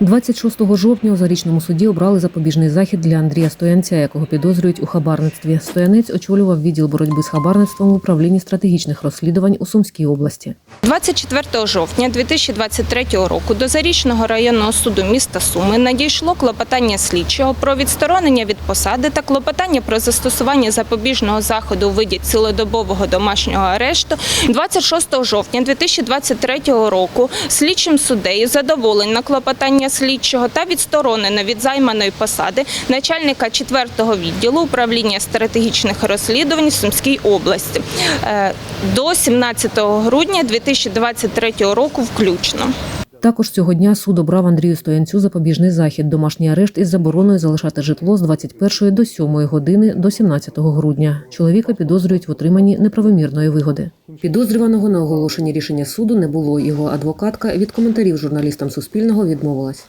26 жовтня у зарічному суді обрали запобіжний захід для Андрія Стоянця, якого підозрюють у хабарництві. Стоянець очолював відділ боротьби з хабарництвом в управлінні стратегічних розслідувань у Сумській області. 24 жовтня 2023 року до Зарічного районного суду міста Суми надійшло клопотання слідчого про відсторонення від посади та клопотання про застосування запобіжного заходу у виді цілодобового домашнього арешту. 26 жовтня 2023 року слідчим суддею задоволено клопотання слідчого та відсторонено від займаної посади начальника 4-го відділу управління стратегічних розслідувань Сумській області е, до 17 грудня 2023 року включно. Також цього дня суд обрав Андрію Стоянцю запобіжний захід, домашній арешт із забороною залишати житло з 21 до 7 години до 17 грудня. Чоловіка підозрюють в отриманні неправомірної вигоди. Підозрюваного на оголошенні рішення суду не було. Його адвокатка від коментарів журналістам Суспільного відмовилась.